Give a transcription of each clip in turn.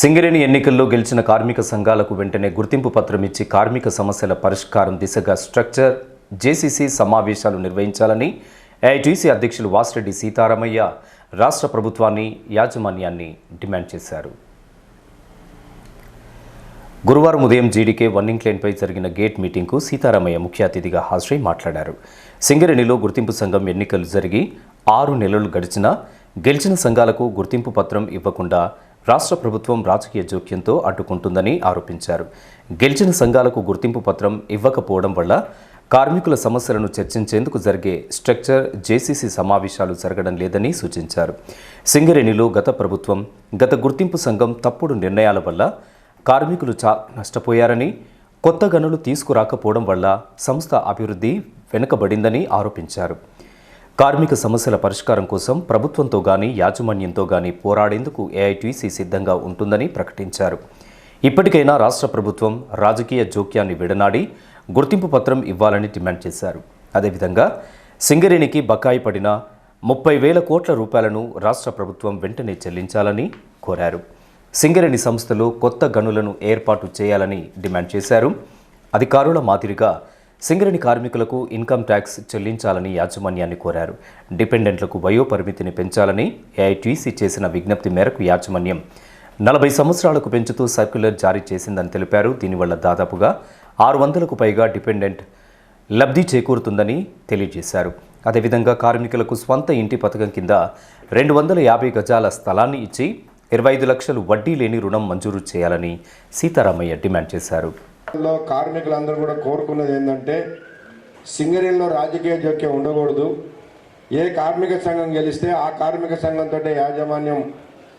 సింగరేణి ఎన్నికల్లో గెలిచిన కార్మిక సంఘాలకు వెంటనే గుర్తింపు పత్రం ఇచ్చి కార్మిక సమస్యల పరిష్కారం దిశగా స్ట్రక్చర్ జేసీసీ సమావేశాలు నిర్వహించాలని ఏఐటీసీ అధ్యక్షులు వాసిరెడ్డి సీతారామయ్య రాష్ట్ర ప్రభుత్వాన్ని యాజమాన్యాన్ని డిమాండ్ చేశారు. గురువారం ఉదయం జీడీకే వన్నింగ్ లైన్పై జరిగిన గేట్ మీటింగ్కు సీతారామయ్య ముఖ్య అతిథిగా హాజరై మాట్లాడారు. సింగరేణిలో గుర్తింపు సంఘం ఎన్నికలు జరిగి ఆరు నెలలు గడిచినా గెలిచిన సంఘాలకు గుర్తింపు పత్రం ఇవ్వకుండా రాష్ట్ర ప్రభుత్వం రాజకీయ జోక్యంతో అడ్డుకుంటుందని ఆరోపించారు. గెలిచిన సంఘాలకు గుర్తింపు పత్రం ఇవ్వకపోవడం వల్ల కార్మికుల సమస్యలను చర్చించేందుకు జరిగే స్ట్రక్చర్ జేసీసీ సమావేశాలు జరగడం లేదని సూచించారు. సింగరేణిలో గత ప్రభుత్వం గత గుర్తింపు సంఘం తప్పుడు నిర్ణయాల వల్ల కార్మికులు చా నష్టపోయారని కొత్త గనులు తీసుకురాకపోవడం వల్ల సంస్థ అభివృద్ధి వెనుకబడిందని ఆరోపించారు. కార్మిక సమస్యల పరిష్కారం కోసం ప్రభుత్వంతో గాని యాజమాన్యంతో గాని పోరాడేందుకు ఏఐటీసీ సిద్ధంగా ఉంటుందని ప్రకటించారు. ఇప్పటికైనా రాష్ట్ర ప్రభుత్వం రాజకీయ జోక్యాన్ని విడనాడి గుర్తింపు పత్రం ఇవ్వాలని డిమాండ్ చేశారు. అదేవిధంగా సింగరేణికి బకాయి పడిన ముప్పై వేల కోట్ల రూపాయలను రాష్ట్ర ప్రభుత్వం వెంటనే చెల్లించాలని కోరారు. సింగరేణి సంస్థలో కొత్త గనులను ఏర్పాటు చేయాలని డిమాండ్ చేశారు. అధికారుల మాదిరిగా సింగరేణి కార్మికులకు ఇన్కమ్ ట్యాక్స్ చెల్లించాలని యాజమాన్యాన్ని కోరారు. డిపెండెంట్లకు వయో పరిమితిని పెంచాలని ఏఐటీసీ చేసిన విజ్ఞప్తి మేరకు యాజమాన్యం నలభై సంవత్సరాలకు పెంచుతూ సర్క్యులర్ జారీ చేసిందని తెలిపారు. దీనివల్ల దాదాపుగా ఆరు వందలకు పైగా డిపెండెంట్ లబ్ధి చేకూరుతుందని తెలియజేశారు. అదేవిధంగా కార్మికులకు స్వంత ఇంటి పథకం కింద రెండు వందల యాభై గజాల స్థలాన్ని ఇచ్చి ఇరవై ఐదు లక్షలు వడ్డీ లేని రుణం మంజూరు చేయాలని సీతారామయ్య డిమాండ్ చేశారు. లో కార్మికులందరూ కూడా కోరుకున్నది ఏంటంటే సింగరేణిలో రాజకీయ జోక్యం ఉండకూడదు. ఏ కార్మిక సంఘం గెలిస్తే ఆ కార్మిక సంఘంతో యాజమాన్యం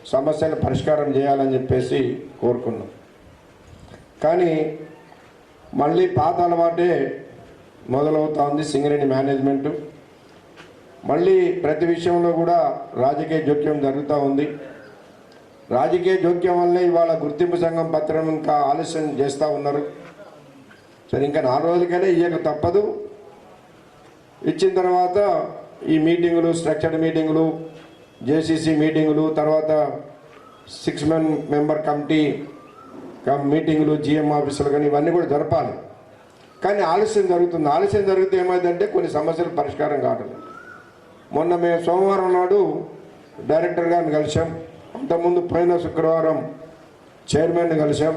సమస్యను పరిష్కారం చేయాలని చెప్పేసి కోరుకున్నాం. కానీ మళ్ళీ పాత అలవాటే మొదలవుతా ఉంది సింగరేణి మేనేజ్మెంటు. మళ్ళీ ప్రతి విషయంలో కూడా రాజకీయ జోక్యం జరుగుతూ ఉంది. రాజకీయ జోక్యం వల్లే ఇవాళ గుర్తింపు సంఘం పత్రం ఇంకా ఆలస్యం చేస్తూ ఉన్నారు. సరే ఇంకా నాలుగు రోజులకైనా ఇయ్యక తప్పదు. ఇచ్చిన తర్వాత ఈ మీటింగులు స్ట్రక్చర్డ్ మీటింగులు జేసీసీ మీటింగులు తర్వాత సిక్స్ మెన్ మెంబర్ కమిటీ మీటింగులు జిఎం ఆఫీసులు కానీ ఇవన్నీ కూడా జరపాలి. కానీ ఆలస్యం జరుగుతుంది. ఆలస్యం జరిగితే ఏమైందంటే కొన్ని సమస్యలు పరిష్కారం కావడం మొన్న మేము సోమవారం నాడు డైరెక్టర్ గారిని కలిసాం అంతకుముందు పోయిన శుక్రవారం చైర్మన్ని కలిసాం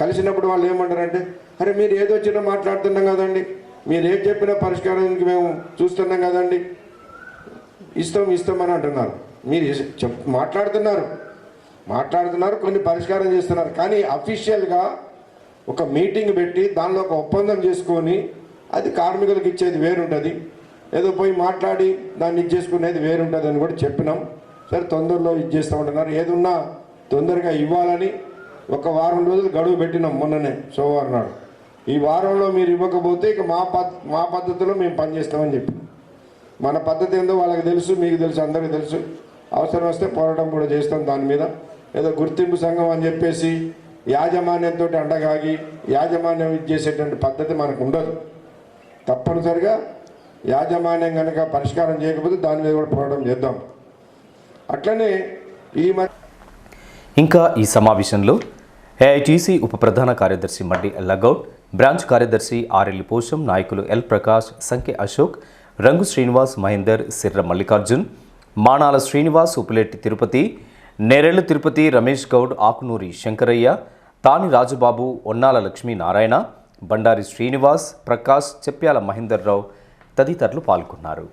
కలిసినప్పుడు వాళ్ళు ఏమంటారంటే అరే మీరు ఏదో వచ్చినా మాట్లాడుతున్నాం కదండి. మీరు ఏది చెప్పినా పరిష్కారానికి మేము చూస్తున్నాం కదండి. ఇస్తాం ఇస్తామని అంటున్నారు. మీరు చెప్ మాట్లాడుతున్నారు. మాట్లాడుతున్నారు కొన్ని పరిష్కారం చేస్తున్నారు. కానీ అఫీషియల్గా ఒక మీటింగ్ పెట్టి దానిలో ఒక ఒప్పందం చేసుకొని అది కార్మికులకు ఇచ్చేది వేరుంటుంది. ఏదో పోయి మాట్లాడి దాన్ని ఇది చేసుకునేది వేరుంటుంది అని కూడా చెప్పినాం. సరే తొందరలో ఇది ఉంటున్నారు. ఏదున్నా తొందరగా ఇవ్వాలని ఒక వారం రోజులు గడువు పెట్టినాం మొన్ననే సోమవారం నాడు. ఈ వారంలో మీరు ఇవ్వకపోతే ఇక మా పద్ మా పద్ధతిలో మేము పనిచేస్తామని చెప్పి. మన పద్ధతి ఏందో వాళ్ళకి తెలుసు మీకు తెలుసు అందరికీ తెలుసు. అవసరం వస్తే పోరాటం కూడా చేస్తాం దాని మీద. ఏదో గుర్తింపు సంఘం అని చెప్పేసి యాజమాన్యంతో అండగాగి యాజమాన్యం ఇది చేసేటువంటి పద్ధతి మనకు ఉండదు. తప్పనిసరిగా యాజమాన్యం కనుక పరిష్కారం చేయకపోతే దాని మీద కూడా పోరాటం చేద్దాం. అట్లనే ఈ మధ్య ఇంకా ఈ సమావేశంలో ఏఐటీసీ ఉప ప్రధాన కార్యదర్శి మడ్డి లగౌట్ బ్రాంచ్ కార్యదర్శి ఆర్ఎల్లి పోషం నాయకులు ఎల్ ప్రకాష్ సంఖ్య అశోక్ రంగు శ్రీనివాస్ మహేందర్ సిర్ర మల్లికార్జున్ మానాల శ్రీనివాస్ ఉప్పులెట్టి తిరుపతి నేరెళ్ళ తిరుపతి రమేష్ గౌడ్ ఆకునూరి శంకరయ్య తాని రాజుబాబు ఒన్నాల లక్ష్మీనారాయణ బండారి శ్రీనివాస్ ప్రకాష్ చెప్ప్యాల మహేందర్ రావు తదితరులు పాల్గొన్నారు.